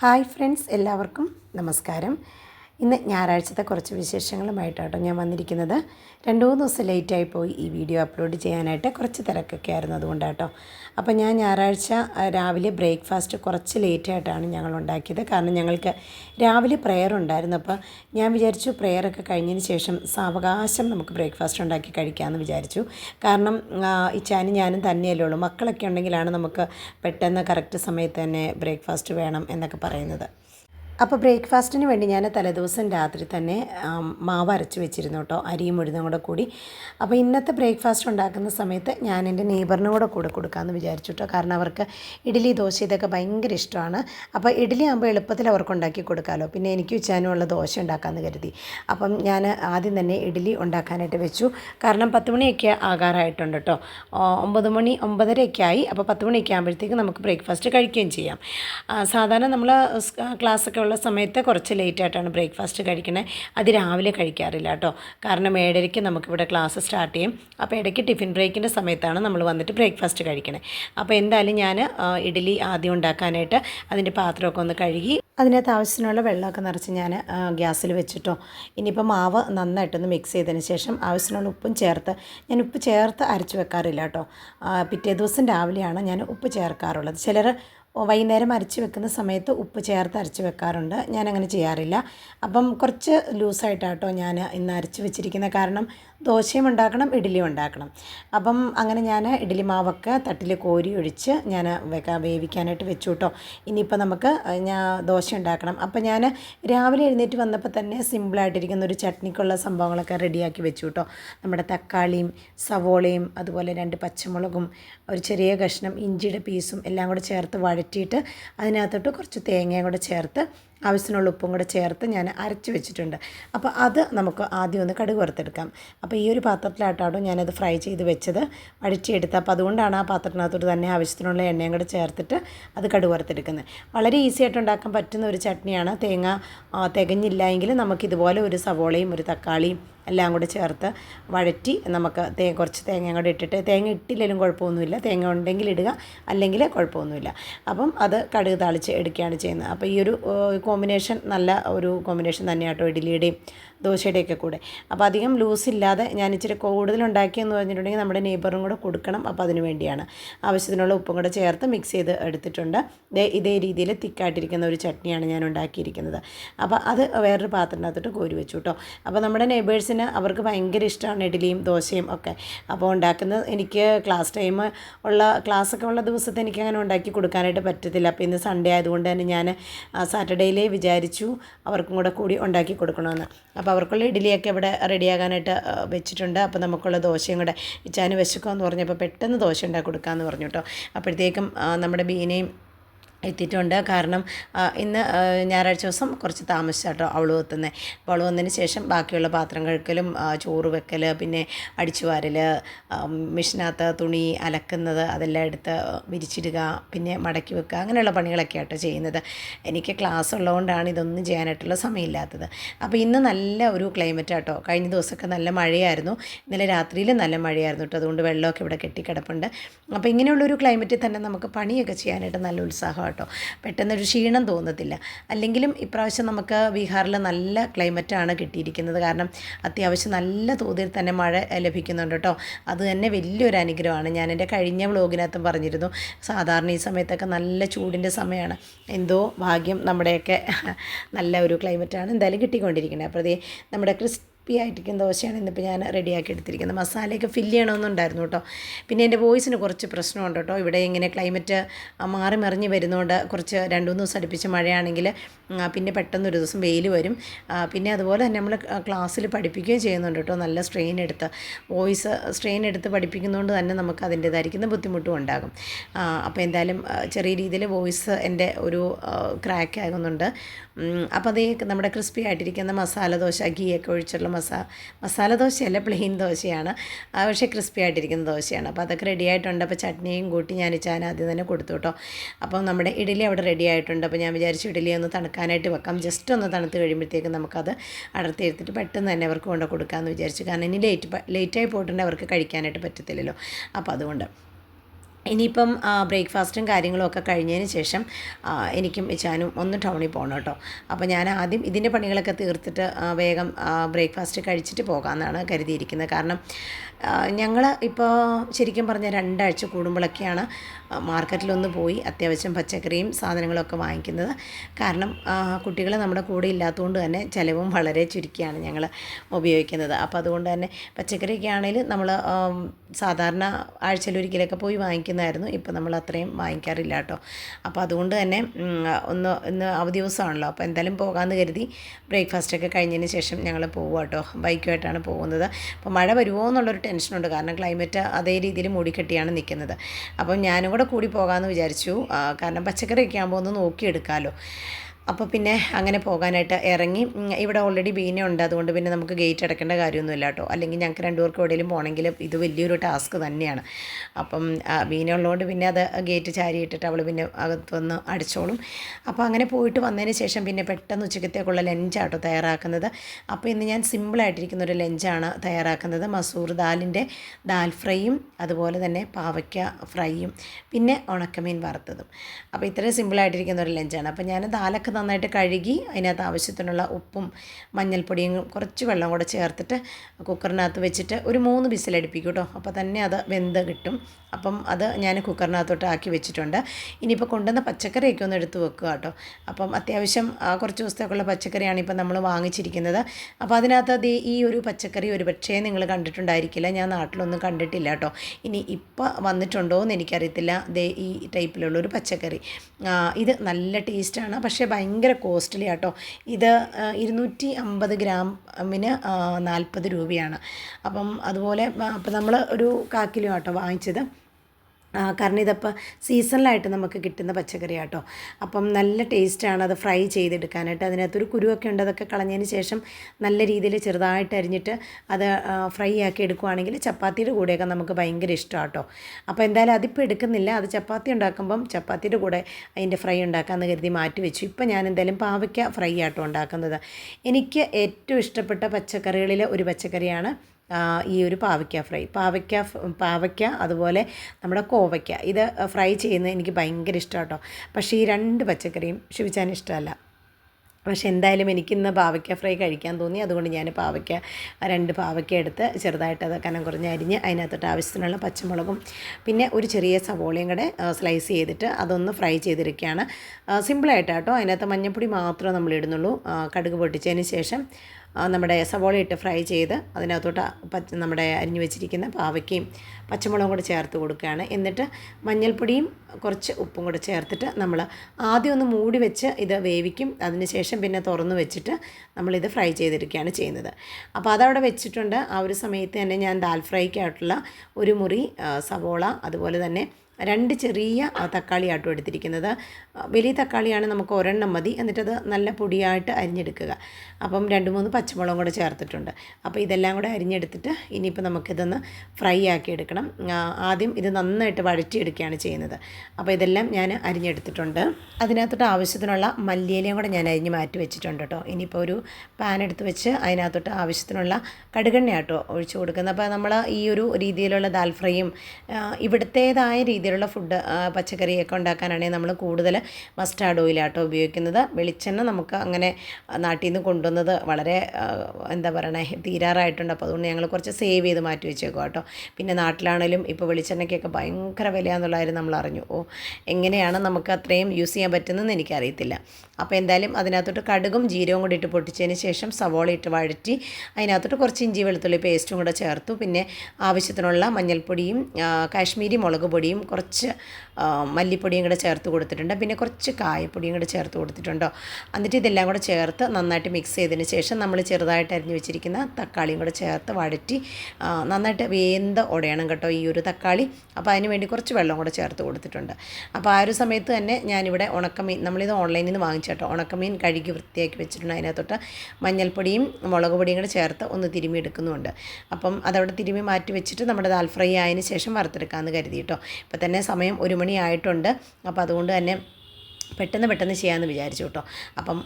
Hi friends എല്ലാവർക്കും നമസ്കാരം. ഇന്ന് ഞായറാഴ്ചത്തെ കുറച്ച് വിശേഷങ്ങളുമായിട്ടാണ് ഞാൻ വന്നിരിക്കുന്നത്. രണ്ട് മൂന്ന് ദിവസം ലേറ്റായി പോയി ഈ വീഡിയോ അപ്ലോഡ് ചെയ്യാനായിട്ട് കുറച്ച് തിരക്കൊക്കെ ആയിരുന്നു അതുകൊണ്ടാട്ടോ. അപ്പോൾ ഞാൻ ഞായറാഴ്ച രാവിലെ ബ്രേക്ക്ഫാസ്റ്റ് കുറച്ച് ലേറ്റായിട്ടാണ് ഞങ്ങൾ ഉണ്ടാക്കിയത്. കാരണം ഞങ്ങൾക്ക് രാവിലെ പ്രെയർ ഉണ്ടായിരുന്നു. അപ്പോൾ ഞാൻ വിചാരിച്ചു പ്രെയറൊക്കെ കഴിഞ്ഞതിന് ശേഷം സാവകാശം നമുക്ക് ബ്രേക്ക്ഫാസ്റ്റ് ഉണ്ടാക്കി കഴിക്കാമെന്ന് വിചാരിച്ചു. കാരണം ഇച്ചാനും ഞാനും തന്നെയല്ലേ ഉള്ളൂ. മക്കളൊക്കെ ഉണ്ടെങ്കിലാണ് നമുക്ക് പെട്ടെന്ന് കറക്റ്റ് സമയത്ത് തന്നെ ബ്രേക്ക്ഫാസ്റ്റ് വേണം എന്നൊക്കെ പറയുന്നത്. അപ്പോൾ ബ്രേക്ക്ഫാസ്റ്റിന് വേണ്ടി ഞാൻ തലേദിവസം രാത്രി തന്നെ മാവ് അരച്ച് വെച്ചിരുന്നു കേട്ടോ അരിയും ഉഴുന്നും കൂടെ കൂടി. അപ്പോൾ ഇന്നത്തെ ബ്രേക്ക്ഫാസ്റ്റ് ഉണ്ടാക്കുന്ന സമയത്ത് ഞാൻ എന്റെ നെയ്ബറിനും കൂടെ കൂടെ കൊടുക്കാമെന്ന് വിചാരിച്ചു കേട്ടോ കാരണം അവർക്ക് ഇഡ്ഡലി ദോശ ഇതൊക്കെ ഭയങ്കര ഇഷ്ടമാണ്. അപ്പോൾ ഇഡ്ഡലി ആകുമ്പോൾ എളുപ്പത്തിൽ അവർക്ക് ഉണ്ടാക്കി കൊടുക്കാമല്ലോ പിന്നെ എനിക്ക് ഉച്ചാനുള്ള ദോശ ഉണ്ടാക്കാമെന്ന് കരുതി. അപ്പം ഞാൻ ആദ്യം തന്നെ ഇഡ്ഡലി ഉണ്ടാക്കാനായിട്ട് വെച്ചു. കാരണം പത്ത് മണിയൊക്കെ ആകാറായിട്ടുണ്ട് കേട്ടോ ഒമ്പത് മണി ഒമ്പതരയൊക്കെ ആയി. അപ്പോൾ പത്ത് മണിയൊക്കെ ആകുമ്പോഴത്തേക്ക് നമുക്ക് ബ്രേക്ക്ഫാസ്റ്റ് കഴിക്കുകയും ചെയ്യാം. സാധാരണ നമ്മൾ ക്ലാസ്സൊക്കെ ഉള്ള സമയത്ത് കുറച്ച് ലേറ്റ് ആയിട്ടാണ് ബ്രേക്ക്ഫാസ്റ്റ് കഴിക്കണേ. അത് രാവിലെ കഴിക്കാറില്ല കേട്ടോ കാരണം ഏഴരയ്ക്ക് നമുക്കിവിടെ ക്ലാസ് സ്റ്റാർട്ട് ചെയ്യും. അപ്പോൾ ഇടയ്ക്ക് ടിഫിൻ ബ്രേക്കിന്റെ സമയത്താണ് നമ്മൾ വന്നിട്ട് ബ്രേക്ക്ഫാസ്റ്റ് കഴിക്കണേ. അപ്പോൾ എന്തായാലും ഞാൻ ഇഡ്ഡലി ആദ്യം ഉണ്ടാക്കാനായിട്ട് അതിന്റെ പാത്രമൊക്കെ ഒന്ന് കഴുകി അതിനകത്ത് ആവശ്യത്തിനുള്ള വെള്ളമൊക്കെ നിറച്ച് ഞാൻ ഗ്യാസിൽ വെച്ചിട്ടോ. ഇനിയിപ്പോൾ മാവ് നന്നായിട്ടൊന്ന് മിക്സ് ചെയ്തതിന് ശേഷം ആവശ്യത്തിനുള്ള ഉപ്പും ചേർത്ത് ഞാൻ ഉപ്പ് ചേർത്ത് അരച്ച് വെക്കാറില്ല കേട്ടോ പിറ്റേ ദിവസം രാവിലെയാണ് ഞാൻ ഉപ്പ് ചേർക്കാറുള്ളത്. ചിലർ വൈകുന്നേരം അരച്ച് വെക്കുന്ന സമയത്ത് ഉപ്പ് ചേർത്ത് അരച്ച് വെക്കാറുണ്ട്. ഞാനങ്ങനെ ചെയ്യാറില്ല. അപ്പം കുറച്ച് ലൂസായിട്ടാട്ടോ ഞാൻ ഇന്ന് അരച്ച് വെച്ചിരിക്കുന്നത്. കാരണം ദോശയും ഉണ്ടാക്കണം ഇഡ്ഡലിയും ഉണ്ടാക്കണം. അപ്പം അങ്ങനെ ഞാൻ ഇഡ്ഡലി മാവൊക്കെ തട്ടിൽ കോരി ഒഴിച്ച് ഞാൻ വെക്കാൻ വേവിക്കാനായിട്ട് വെച്ചു കേട്ടോ ഇനിയിപ്പോൾ നമുക്ക് ഞാൻ ദോശ ഉണ്ടാക്കണം. അപ്പം ഞാൻ രാവിലെ എഴുന്നേറ്റ് വന്നപ്പോൾ തന്നെ സിമ്പിളായിട്ടിരിക്കുന്ന ഒരു ചട്നിക്കുള്ള സംഭവങ്ങളൊക്കെ റെഡിയാക്കി വെച്ചു കേട്ടോ നമ്മുടെ തക്കാളിയും സവോളയും അതുപോലെ രണ്ട് പച്ചമുളകും ഒരു ചെറിയ കഷ്ണം ഇഞ്ചിയുടെ പീസും എല്ലാം കൂടെ ചേർത്ത് വഴറ്റിയിട്ട് അതിനകത്തോട്ട് കുറച്ച് തേങ്ങയും കൂടെ ചേർത്ത് ആവശ്യത്തിനുള്ള ഉപ്പും കൂടെ ചേർത്ത് ഞാൻ അരച്ച് വെച്ചിട്ടുണ്ട്. അപ്പോൾ അത് നമുക്ക് ആദ്യം ഒന്ന് കടുക് വറുത്തെടുക്കാം. അപ്പോൾ ഈ ഒരു പാത്രത്തിലായിട്ടാണ് ഞാനത് ഫ്രൈ ചെയ്ത് വെച്ചത്. വഴറ്റിയെടുത്ത് അപ്പോൾ അതുകൊണ്ടാണ് ആ പാത്രത്തിനകത്തോട്ട് തന്നെ ആവശ്യത്തിനുള്ള എണ്ണയും കൂടെ ചേർത്തിട്ട് അത് കടുക് വറുത്തെടുക്കുന്നത്. വളരെ ഈസി ആയിട്ട് ഉണ്ടാക്കാൻ പറ്റുന്ന ഒരു ചട്നിയാണ്. തേങ്ങ തികഞ്ഞില്ല എങ്കിൽ നമുക്കിതുപോലെ ഒരു സവോളയും ഒരു തക്കാളിയും എല്ലാം കൂടെ ചേർത്ത് വഴറ്റി നമുക്ക് തേ കുറച്ച് തേങ്ങയും കൂടെ ഇട്ടിട്ട് തേങ്ങ ഇട്ടില്ലെങ്കിലും കുഴപ്പമൊന്നുമില്ല. തേങ്ങ ഉണ്ടെങ്കിൽ ഇടുക അല്ലെങ്കിൽ കുഴപ്പമൊന്നുമില്ല. അപ്പം അത് കടുക് താളിച്ച് എടുക്കുകയാണ് ചെയ്യുന്നത്. അപ്പോൾ ഈ ഒരു കോമ്പിനേഷൻ നല്ല ഒരു കോമ്പിനേഷൻ തന്നെയാട്ടോ ഇഡ്ഡലിയുടെയും ദോശയുടെയൊക്കെ കൂടെ. അപ്പോൾ അധികം ലൂസ് ഇല്ലാതെ ഞാൻ ഇച്ചിരി കൂടുതൽ ഉണ്ടാക്കിയെന്ന് പറഞ്ഞിട്ടുണ്ടെങ്കിൽ നമ്മുടെ നെയ്ബറും കൂടെ കൊടുക്കണം. അപ്പോൾ അതിന് വേണ്ടിയാണ് ആവശ്യത്തിനുള്ള ഉപ്പും കൂടെ ചേർത്ത് മിക്സ് ചെയ്ത് എടുത്തിട്ടുണ്ട്. ഇതേ രീതിയിൽ തിക്കായിട്ടിരിക്കുന്ന ഒരു ചട്നിയാണ് ഞാൻ ഉണ്ടാക്കിയിരിക്കുന്നത്. അപ്പോൾ അത് വേറൊരു പാത്രത്തിനകത്തോട്ട് കോരി വെച്ചു കേട്ടോ അപ്പോൾ നമ്മുടെ നെയ്ബേഴ്സിന് അവർക്ക് ഭയങ്കര ഇഷ്ടമാണ് ഇഡ്ഡലിയും ദോശയും ഒക്കെ. അപ്പോൾ ഉണ്ടാക്കുന്നത് എനിക്ക് ക്ലാസ് ടൈം ഉള്ള ക്ലാസ്സൊക്കെ ഉള്ള ദിവസത്തെ എനിക്ക് അങ്ങനെ ഉണ്ടാക്കി കൊടുക്കാനായിട്ട് പറ്റത്തില്ല. അപ്പോൾ ഇന്ന് സൺഡേ ആയതുകൊണ്ട് തന്നെ ഞാൻ സാറ്റർഡേയിലേ വിചാരിച്ചു അവർക്കും കൂടെ കൂടി ഉണ്ടാക്കി കൊടുക്കണമെന്ന്. അപ്പോൾ അവർക്കുള്ള ഇഡ്ഡലിയൊക്കെ ഇവിടെ റെഡിയാകാനായിട്ട് വെച്ചിട്ടുണ്ട്. അപ്പോൾ നമുക്കുള്ള ദോശയും കൂടെ ഇച്ചാന് വിശക്കുമെന്ന് പറഞ്ഞപ്പോൾ പെട്ടെന്ന് ദോശ ഉണ്ടാക്കി കൊടുക്കാമെന്ന് പറഞ്ഞു കേട്ടോ. അപ്പോഴത്തേക്കും നമ്മുടെ ബീനയും എത്തിയിട്ടുണ്ട്. കാരണം ഇന്ന് ഞായറാഴ്ച ദിവസം കുറച്ച് താമസിച്ചാട്ടോ അവൾ എത്തുന്നത് അപ്പോൾ അവൾ വന്നതിന് ശേഷം ബാക്കിയുള്ള പാത്രം കഴുകലും ആ, ചോറ് വെക്കൽ പിന്നെ അടിച്ചു വാരൽ മെഷീനകത്ത് തുണി അലക്കുന്നത് അതെല്ലാം എടുത്ത് വിരിച്ചിടുക പിന്നെ മടക്കി വെക്കുക അങ്ങനെയുള്ള പണികളൊക്കെ ആട്ടോ ചെയ്യുന്നത്. എനിക്ക് ക്ലാസ് ഉള്ളതുകൊണ്ടാണ് ഇതൊന്നും ചെയ്യാനായിട്ടുള്ള സമയമില്ലാത്തത്. അപ്പോൾ ഇന്ന് നല്ല ഒരു ക്ലൈമറ്റ് ആട്ടോ കഴിഞ്ഞ ദിവസമൊക്കെ നല്ല മഴയായിരുന്നു. ഇന്നലെ രാത്രിയിൽ നല്ല മഴയായിരുന്നു കേട്ടോ. അതുകൊണ്ട് വെള്ളമൊക്കെ ഇവിടെ കെട്ടിക്കിടപ്പുണ്ട്. അപ്പോൾ ഇങ്ങനെയുള്ളൊരു ക്ലൈമറ്റിൽ തന്നെ നമുക്ക് പണിയൊക്കെ ചെയ്യാനായിട്ട് നല്ല ഉത്സാഹം കേട്ടോ. പെട്ടെന്നൊരു ക്ഷീണം തോന്നത്തില്ല. അല്ലെങ്കിലും ഇപ്രാവശ്യം നമുക്ക് ബീഹാറിൽ നല്ല ക്ലൈമറ്റാണ് കിട്ടിയിരിക്കുന്നത്. കാരണം അത്യാവശ്യം നല്ല തോതിൽ തന്നെ മഴ ലഭിക്കുന്നുണ്ട് കേട്ടോ. അത് തന്നെ വലിയൊരു അനുഗ്രഹമാണ്. ഞാൻ എന്റെ കഴിഞ്ഞ വ്ളോഗിനകത്തും പറഞ്ഞിരുന്നു. സാധാരണ ഈ സമയത്തൊക്കെ നല്ല ചൂടിന്റെ സമയമാണ്. എന്തോ ഭാഗ്യം നമ്മുടെയൊക്കെ നല്ല ഒരു ക്ലൈമറ്റാണ് എന്തായാലും കിട്ടിക്കൊണ്ടിരിക്കുന്നത്. അപ്പോൾ നമ്മുടെ ക്രിസ് ക്രിസ്പി ആയിട്ടിരിക്കുന്ന ദോശയാണ് ഇന്നിപ്പോൾ ഞാൻ റെഡിയാക്കി എടുത്തിരിക്കുന്നത് മസാലയൊക്കെ ഫില്ല് ചെയ്യണമെന്നുണ്ടായിരുന്നു കേട്ടോ. പിന്നെ എന്റെ വോയിസിന് കുറച്ച് പ്രശ്നമുണ്ട് കേട്ടോ. ഇവിടെ ഇങ്ങനെ ക്ലൈമറ്റ് മാറി മറിഞ്ഞ് വരുന്നതുകൊണ്ട് കുറച്ച് രണ്ട് മൂന്ന് ദിവസം അടുപ്പിച്ച് മഴയാണെങ്കിൽ പിന്നെ പെട്ടെന്ന് ഒരു ദിവസം വെയിൽ വരും. പിന്നെ അതുപോലെ തന്നെ നമ്മൾ ക്ലാസ്സിൽ പഠിപ്പിക്കുകയും ചെയ്യുന്നുണ്ട് കേട്ടോ. നല്ല സ്ട്രെയിൻ എടുത്ത് വോയിസ് സ്ട്രെയിൻ എടുത്ത് പഠിപ്പിക്കുന്നതുകൊണ്ട് തന്നെ നമുക്ക് അതിന്റേതായിരിക്കുന്ന ബുദ്ധിമുട്ടും ഉണ്ടാകും. അപ്പോൾ എന്തായാലും ചെറിയ രീതിയിൽ വോയിസ് എന്റെ ഒരു ക്രാക്ക് ആകുന്നുണ്ട്. അപ്പോൾ അതേ നമ്മുടെ ക്രിസ്പി ആയിട്ടിരിക്കുന്ന മസാല ദോശ ഗീയൊക്കെ ഒഴിച്ചുള്ള മസാ മസാല ദോശയല്ല പ്ലെയിൻ ദോശയാണ്. പക്ഷേ ക്രിസ്പി ആയിട്ടിരിക്കുന്ന ദോശയാണ്. അപ്പോൾ അതൊക്കെ റെഡി ആയിട്ടുണ്ട്. അപ്പോൾ ചട്നിയും കൂട്ടി ഞാൻ ഇച്ചാൻ ആദ്യം തന്നെ കൊടുത്തു കേട്ടോ. അപ്പോൾ നമ്മുടെ ഇഡലി അവിടെ റെഡി ആയിട്ടുണ്ട്. അപ്പോൾ ഞാൻ വിചാരിച്ചു ഇഡലി ഒന്ന് തണുക്കാനായിട്ട് വെക്കാം. ജസ്റ്റ് ഒന്ന് തണുത്ത് കഴിയുമ്പോഴത്തേക്ക് നമുക്കത് അടർത്തി എടുത്തിട്ട് പെട്ടെന്ന് തന്നെ അവർക്ക് കൊണ്ട് കൊടുക്കാമെന്ന് വിചാരിച്ചു. കാരണം ഇനി ലേറ്റ് ലേറ്റായി പോയിട്ടുണ്ടെങ്കിൽ അവർക്ക് കഴിക്കാനായിട്ട് പറ്റത്തില്ലല്ലോ. അപ്പോൾ അതുകൊണ്ട് ഇനിയിപ്പം ബ്രേക്ക്ഫാസ്റ്റും കാര്യങ്ങളും ഒക്കെ കഴിഞ്ഞതിന് ശേഷം എനിക്കും ഇച്ചാനും ഒന്ന് ടൗണിൽ പോകണം കേട്ടോ. അപ്പോൾ ഞാൻ ആദ്യം ഇതിന്റെ പണികളൊക്കെ തീർത്തിട്ട് വേഗം ബ്രേക്ക്ഫാസ്റ്റ് കഴിച്ചിട്ട് പോകാമെന്നാണ് കരുതിയിരിക്കുന്നത്. കാരണം ഞങ്ങൾ ഇപ്പോൾ ശരിക്കും പറഞ്ഞാൽ രണ്ടാഴ്ച കൂടുമ്പോഴൊക്കെയാണ് മാർക്കറ്റിലൊന്ന് പോയി അത്യാവശ്യം പച്ചക്കറിയും സാധനങ്ങളൊക്കെ വാങ്ങിക്കുന്നത്. കാരണം കുട്ടികൾ നമ്മുടെ കൂടെ ഇല്ലാത്തതുകൊണ്ട് തന്നെ ചിലവും വളരെ ചുരുക്കിയാണ് ഞങ്ങൾ ഉപയോഗിക്കുന്നത്. അപ്പോൾ അതുകൊണ്ട് തന്നെ പച്ചക്കറിയൊക്കെ ആണെങ്കിൽ നമ്മൾ സാധാരണ ആഴ്ചയിലൊരിക്കലൊക്കെ പോയി വാങ്ങിക്കുന്നതായിരുന്നു. ഇപ്പോൾ നമ്മൾ അത്രയും വാങ്ങിക്കാറില്ല കേട്ടോ. അപ്പോൾ അതുകൊണ്ട് തന്നെ ഒന്ന് ഇന്ന് അവധി ദിവസമാണല്ലോ. അപ്പോൾ എന്തായാലും പോകാമെന്ന് കരുതി ബ്രേക്ക്ഫാസ്റ്റൊക്കെ കഴിഞ്ഞതിന് ശേഷം ഞങ്ങൾ പോകും കേട്ടോ. ബൈക്കുമായിട്ടാണ് പോകുന്നത്. അപ്പോൾ മഴ വരുമോ എന്നുള്ളൊരു ടെൻഷനുണ്ട് കാരണം ക്ലൈമറ്റ് അതേ രീതിയിൽ മൂടിക്കെട്ടിയാണ് നിൽക്കുന്നത്. അപ്പം ഞാനും കൂടെ കൂടി പോകാമെന്ന് വിചാരിച്ചു. കാരണം പച്ചക്കറിയൊക്കെ ആകുമ്പോൾ ഒന്ന് നോക്കിയെടുക്കാമല്ലോ അപ്പോൾ പിന്നെ അങ്ങനെ പോകാനായിട്ട് ഇറങ്ങി. ഇവിടെ ഓൾറെഡി ബീന ഉണ്ട്. അതുകൊണ്ട് പിന്നെ നമുക്ക് ഗേറ്റ് അടയ്ക്കേണ്ട കാര്യമൊന്നുമില്ല കേട്ടോ. അല്ലെങ്കിൽ ഞങ്ങൾക്ക് രണ്ടു രണ്ടുപേർക്കും എവിടെയെങ്കിലും പോകണമെങ്കിൽ ഇത് വലിയൊരു ടാസ്ക് തന്നെയാണ്. അപ്പം ബീന ഉള്ളതുകൊണ്ട് പിന്നെ അത് ഗേറ്റ് ചാരിയിട്ടിട്ട് അവൾ പിന്നെ അകത്ത് വന്ന് അടിച്ചോളും. അപ്പോൾ അങ്ങനെ പോയിട്ട് വന്നതിന് ശേഷം പിന്നെ പെട്ടെന്ന് ഉച്ചക്കത്തേക്കുള്ള ലഞ്ചാട്ടോ തയ്യാറാക്കുന്നത്. അപ്പോൾ ഇന്ന് ഞാൻ സിമ്പിളായിട്ടിരിക്കുന്ന ഒരു ലഞ്ചാണ് തയ്യാറാക്കുന്നത്. മസൂർ ദാലിന്റെ ദാൽ ഫ്രൈയും അതുപോലെ തന്നെ പാവയ്ക്ക ഫ്രൈയും പിന്നെ ഉണക്കമീൻ വറുത്തതും. അപ്പോൾ ഇത്രയും സിമ്പിളായിട്ടിരിക്കുന്ന ഒരു ലഞ്ചാണ് അപ്പോൾ ഞാൻ ദാലൊക്കെ നന്നായിട്ട് കഴുകി അതിനകത്ത് ആവശ്യത്തിനുള്ള ഉപ്പും മഞ്ഞൾപ്പൊടിയും കുറച്ച് വെള്ളം കൂടെ ചേർത്തിട്ട് കുക്കറിനകത്ത് വെച്ചിട്ട് ഒരു മൂന്ന് ബിസിലടിപ്പിക്കും കേട്ടോ. അപ്പോൾ തന്നെ അത് വെന്ത് കിട്ടും. അപ്പം അത് ഞാൻ കുക്കറിനകത്തോട്ട് ആക്കി വെച്ചിട്ടുണ്ട്. ഇനിയിപ്പോൾ കൊണ്ടുവന്ന പച്ചക്കറിയൊക്കെ ഒന്ന് എടുത്ത് വെക്കുക കേട്ടോ. അപ്പം അത്യാവശ്യം കുറച്ച് ദിവസത്തേക്കുള്ള പച്ചക്കറിയാണ് ഇപ്പം നമ്മൾ വാങ്ങിച്ചിരിക്കുന്നത്. അപ്പോൾ അതിനകത്ത് അത് ഈ ഒരു പച്ചക്കറി ഒരു പക്ഷേ നിങ്ങൾ കണ്ടിട്ടുണ്ടായിരിക്കില്ല. ഞാൻ നാട്ടിലൊന്നും കണ്ടിട്ടില്ല കേട്ടോ. ഇനി ഇപ്പോൾ വന്നിട്ടുണ്ടോ എന്ന് എനിക്കറിയത്തില്ല. ദേ ഈ ടൈപ്പിലുള്ള ഒരു പച്ചക്കറി. ഇത് നല്ല ടേസ്റ്റാണ്. പക്ഷേ ഭയങ്കര കോസ്റ്റ്ലി ആട്ടോ. ഇത് ഇരുന്നൂറ്റി അമ്പത് ഗ്രാമിന് നാൽപ്പത് രൂപയാണ്. അപ്പം അതുപോലെ അപ്പം നമ്മൾ ഒരു കാൽ കിലോ ആട്ടോ വാങ്ങിച്ചത്. കാരണം ഇതപ്പോൾ സീസണലായിട്ട് നമുക്ക് കിട്ടുന്ന പച്ചക്കറി കേട്ടോ അപ്പം നല്ല ടേസ്റ്റാണ് അത് ഫ്രൈ ചെയ്തെടുക്കാനായിട്ട്. അതിനകത്തൊരു കുരുവൊക്കെ ഉണ്ട് അതൊക്കെ കളഞ്ഞതിന് ശേഷം നല്ല രീതിയിൽ ചെറുതായിട്ട് അരിഞ്ഞിട്ട് അത് ഫ്രൈ ആക്കി എടുക്കുവാണെങ്കിൽ ചപ്പാത്തിയുടെ കൂടെയൊക്കെ നമുക്ക് ഭയങ്കര ഇഷ്ടമാട്ടോ. അപ്പോൾ എന്തായാലും അതിപ്പോൾ എടുക്കുന്നില്ല. അത് ചപ്പാത്തി ഉണ്ടാക്കുമ്പം ചപ്പാത്തിയുടെ കൂടെ അതിന്റെ ഫ്രൈ ഉണ്ടാക്കാമെന്ന് കരുതി മാറ്റി വെച്ചു. ഇപ്പം ഞാൻ എന്തായാലും പാവയ്ക്ക ഫ്രൈ ആട്ടോ ഉണ്ടാക്കുന്നത്. എനിക്ക് ഏറ്റവും ഇഷ്ടപ്പെട്ട പച്ചക്കറികളിലെ ഒരു പച്ചക്കറിയാണ് ഈ ഒരു പാവയ്ക്ക ഫ്രൈ. പാവയ്ക്ക പാവയ്ക്ക അതുപോലെ നമ്മുടെ കോവയ്ക്ക. ഇത് ഫ്രൈ ചെയ്യുന്നത് എനിക്ക് ഭയങ്കര ഇഷ്ടമാണ് കേട്ടോ പക്ഷേ ഈ രണ്ട് പച്ചക്കറിയും ശിവിച്ചാൻ ഇഷ്ടമല്ല. പക്ഷേ എന്തായാലും എനിക്കിന്ന് പാവയ്ക്ക ഫ്രൈ കഴിക്കാൻ തോന്നി. അതുകൊണ്ട് ഞാൻ പാവയ്ക്ക രണ്ട് പാവയ്ക്ക എടുത്ത് ചെറുതായിട്ട് അത് കനം കുറഞ്ഞ് അരിഞ്ഞ് അതിനകത്തോട്ട് ആവശ്യത്തിനുള്ള പച്ചമുളകും പിന്നെ ഒരു ചെറിയ സവോളയും കൂടെ സ്ലൈസ് ചെയ്തിട്ട് അതൊന്ന് ഫ്രൈ ചെയ്തിരിക്കുകയാണ്. സിമ്പിളായിട്ട് കേട്ടോ അതിനകത്ത് മഞ്ഞൾപ്പൊടി മാത്രമേ നമ്മൾ ഇടുന്നുള്ളൂ. കടുക് പൊട്ടിച്ചതിന് ശേഷം നമ്മുടെ സവോള ഇട്ട് ഫ്രൈ ചെയ്ത് അതിനകത്തോട്ട് പച്ച നമ്മുടെ അരിഞ്ഞു വെച്ചിരിക്കുന്ന പാവയ്ക്കയും പച്ചമുളകും കൂടെ ചേർത്ത് കൊടുക്കുകയാണ്. എന്നിട്ട് മഞ്ഞൾപ്പൊടിയും കുറച്ച് ഉപ്പും കൂടെ ചേർത്തിട്ട് നമ്മൾ ആദ്യം ഒന്ന് മൂടി വെച്ച് ഇത് വേവിക്കും. അതിന് ശേഷം പിന്നെ തുറന്ന് വെച്ചിട്ട് നമ്മളിത് ഫ്രൈ ചെയ്തെടുക്കുകയാണ് ചെയ്യുന്നത്. അപ്പോൾ അതവിടെ വെച്ചിട്ടുണ്ട്. ആ ഒരു സമയത്ത് തന്നെ ഞാൻ ദാൽ ഫ്രൈക്കായിട്ടുള്ള ഒരു മുറി സവോള അതുപോലെ തന്നെ രണ്ട് ചെറിയ തക്കാളി തക്കാളിയാട്ടോ എടുത്തിരിക്കുന്നത്. വലിയ തക്കാളിയാണ് നമുക്ക് ഒരെണ്ണം മതി. എന്നിട്ടത് നല്ല പൊടിയായിട്ട് അരിഞ്ഞെടുക്കുക. അപ്പം രണ്ട് മൂന്ന് പച്ചമുളകും കൂടെ ചേർത്തിട്ടുണ്ട്. അപ്പോൾ ഇതെല്ലാം കൂടെ അരിഞ്ഞെടുത്തിട്ട് ഇനിയിപ്പോൾ നമുക്കിതൊന്ന് ഫ്രൈ ആക്കി എടുക്കണം. ആദ്യം ഇത് നന്നായിട്ട് വഴറ്റിയെടുക്കുകയാണ് ചെയ്യുന്നത്. അപ്പോൾ ഇതെല്ലാം ഞാൻ അരിഞ്ഞെടുത്തിട്ടുണ്ട്. അതിനകത്തോട്ട് ആവശ്യത്തിനുള്ള മല്ലിയിലയും കൂടെ ഞാൻ അരിഞ്ഞ് മാറ്റി വെച്ചിട്ടുണ്ട് കേട്ടോ. ഇനിയിപ്പോൾ ഒരു പാൻ എടുത്ത് വെച്ച് അതിനകത്തോട്ട് ആവശ്യത്തിനുള്ള കടുകെണ്ണ കേട്ടോ ഒഴിച്ചു കൊടുക്കുന്നത്. അപ്പോൾ നമ്മൾ ഈ ഒരു രീതിയിലുള്ള ദാൽ ഫ്രൈയും ഇവിടുത്തേതായ ഇവിടുത്തേതായ രീതിയിലുള്ള ഫുഡ് പച്ചക്കറിയൊക്കെ ഉണ്ടാക്കാനാണെങ്കിൽ നമ്മൾ കൂടുതൽ മസ്റ്റാർഡ് ഓയിലാട്ടോ ഉപയോഗിക്കുന്നത്. വെളിച്ചെണ്ണ നമുക്ക് അങ്ങനെ നാട്ടിൽ നിന്ന് കൊണ്ടുവന്നത് വളരെ എന്താ പറയണേ തീരാറായിട്ടുണ്ട്. അപ്പോൾ അതുകൊണ്ട് ഞങ്ങൾ കുറച്ച് സേവ് ചെയ്ത് മാറ്റി വെച്ചേക്കും കേട്ടോ. പിന്നെ നാട്ടിലാണെങ്കിലും ഇപ്പോൾ വെളിച്ചെണ്ണയ്ക്കൊക്കെ ഭയങ്കര വിലയാന്നുള്ള കാര്യം നമ്മൾ അറിഞ്ഞു. ഓ എങ്ങനെയാണ് നമുക്ക് അത്രയും യൂസ് ചെയ്യാൻ പറ്റുന്നതെന്ന് എനിക്കറിയത്തില്ല. അപ്പോൾ എന്തായാലും അതിനകത്തോട്ട് കടുകും ജീരവും കൂടി ഇട്ട് പൊട്ടിച്ചതിന് ശേഷം സവോള ഇട്ട് വഴറ്റി അതിനകത്തോട്ട് കുറച്ച് ഇഞ്ചി വെളുത്തുള്ളി പേസ്റ്റും കൂടെ ചേർത്തു. പിന്നെ ആവശ്യത്തിനുള്ള മഞ്ഞൾപ്പൊടിയും കാശ്മീരി മുളക് പൊടിയും കുറച്ച് മല്ലിപ്പൊടിയും കൂടെ ചേർത്ത് കൊടുത്തിട്ടുണ്ട്. പിന്നെ കുറച്ച് കായപ്പൊടിയും കൂടെ ചേർത്ത് കൊടുത്തിട്ടുണ്ടോ. എന്നിട്ട് ഇതെല്ലാം കൂടെ ചേർത്ത് നന്നായിട്ട് മിക്സ് ചെയ്തതിന് ശേഷം നമ്മൾ ചെറുതായിട്ട് അരിഞ്ഞ് വെച്ചിരിക്കുന്ന തക്കാളിയും കൂടെ ചേർത്ത് വഴറ്റി നന്നായിട്ട് വേന്ത ഉടയണം കേട്ടോ ഈ ഒരു തക്കാളി. അപ്പോൾ അതിന് വേണ്ടി കുറച്ച് വെള്ളം കൂടെ ചേർത്ത് കൊടുത്തിട്ടുണ്ട്. അപ്പോൾ ആ ഒരു സമയത്ത് തന്നെ ഞാനിവിടെ ഉണക്കമീൻ നമ്മളിത് ഓൺലൈനിൽ നിന്ന് വാങ്ങിച്ചേട്ടോ ഉണക്കമീൻ കഴുകി വൃത്തിയാക്കി വെച്ചിട്ടുണ്ട്. അതിനകത്തോട്ട് മഞ്ഞൾപ്പൊടിയും മുളക് പൊടിയും കൂടെ ചേർത്ത് ഒന്ന് തിരുമ്മി എടുക്കുന്നുമുണ്ട് അപ്പം അതവിടെ തിരുമ്മി മാറ്റി വെച്ചിട്ട് നമ്മുടെ ദാൽ ഫ്രൈ ആയതിന് ശേഷം വറുത്തെടുക്കാമെന്ന് കരുതി കേട്ടോ. തന്നെ സമയം ഒരു മണി ആയിട്ടുണ്ട് അപ്പോൾ അതുകൊണ്ട് തന്നെ പെട്ടെന്ന് പെട്ടെന്ന് ചെയ്യാമെന്ന് വിചാരിച്ചു കേട്ടോ. അപ്പം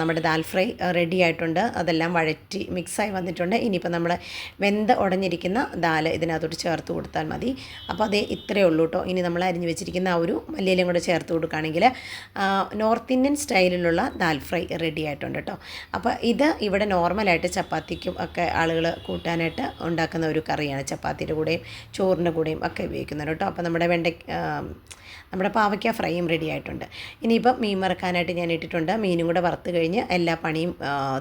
നമ്മുടെ ദാൽ ഫ്രൈ റെഡി ആയിട്ടുണ്ട്. അതെല്ലാം വഴറ്റി മിക്സായി വന്നിട്ടുണ്ട്. ഇനിയിപ്പോൾ നമ്മൾ വെന്ത് ഉടഞ്ഞിരിക്കുന്ന ദാൽ ഇതിനകത്തോട്ട് ചേർത്ത് കൊടുത്താൽ മതി. അപ്പോൾ അതേ ഇത്രയേ ഉള്ളൂ കേട്ടോ. ഇനി നമ്മൾ അരിഞ്ഞു വെച്ചിരിക്കുന്ന ആ ഒരു മല്ലിയിലും കൂടെ ചേർത്ത് കൊടുക്കുകയാണെങ്കിൽ നോർത്ത് ഇന്ത്യൻ സ്റ്റൈലിലുള്ള ദാൽ ഫ്രൈ റെഡി ആയിട്ടുണ്ട് കേട്ടോ. അപ്പോൾ ഇത് ഇവിടെ നോർമലായിട്ട് ചപ്പാത്തിക്കും ഒക്കെ ആളുകൾ കൂട്ടാനായിട്ട് ഉണ്ടാക്കുന്ന ഒരു കറിയാണ് ചപ്പാത്തിയുടെ കൂടെയും ചോറിന്റെ കൂടെയും ഒക്കെ ഉപയോഗിക്കുന്നത് കേട്ടോ. അപ്പോൾ നമ്മുടെ വെണ്ട നമ്മുടെ പാവയ്ക്ക ഫ്രൈയും റെഡി ആയിട്ടുണ്ട്. ഇനിയിപ്പം മീൻ വറക്കാനായിട്ട് ഞാൻ ഇട്ടിട്ടുണ്ട്. മീനും കൂടെ വറുത്ത് കഴിഞ്ഞ് എല്ലാ പണിയും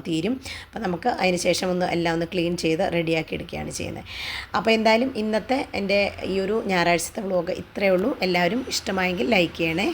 തീരും. അപ്പോൾ നമുക്ക് അതിന് ശേഷം ഒന്ന് എല്ലാം ഒന്ന് ക്ലീൻ ചെയ്ത് റെഡിയാക്കി എടുക്കുകയാണ് ചെയ്യുന്നത്. അപ്പോൾ എന്തായാലും ഇന്നത്തെ എന്റെ ഈ ഒരു ഞായറാഴ്ചത്തെ വ്ലോഗ് ഇത്രയേ ഉള്ളൂ. എല്ലാവരും ഇഷ്ടമായെങ്കിൽ ലൈക്ക് ചെയ്യണേ.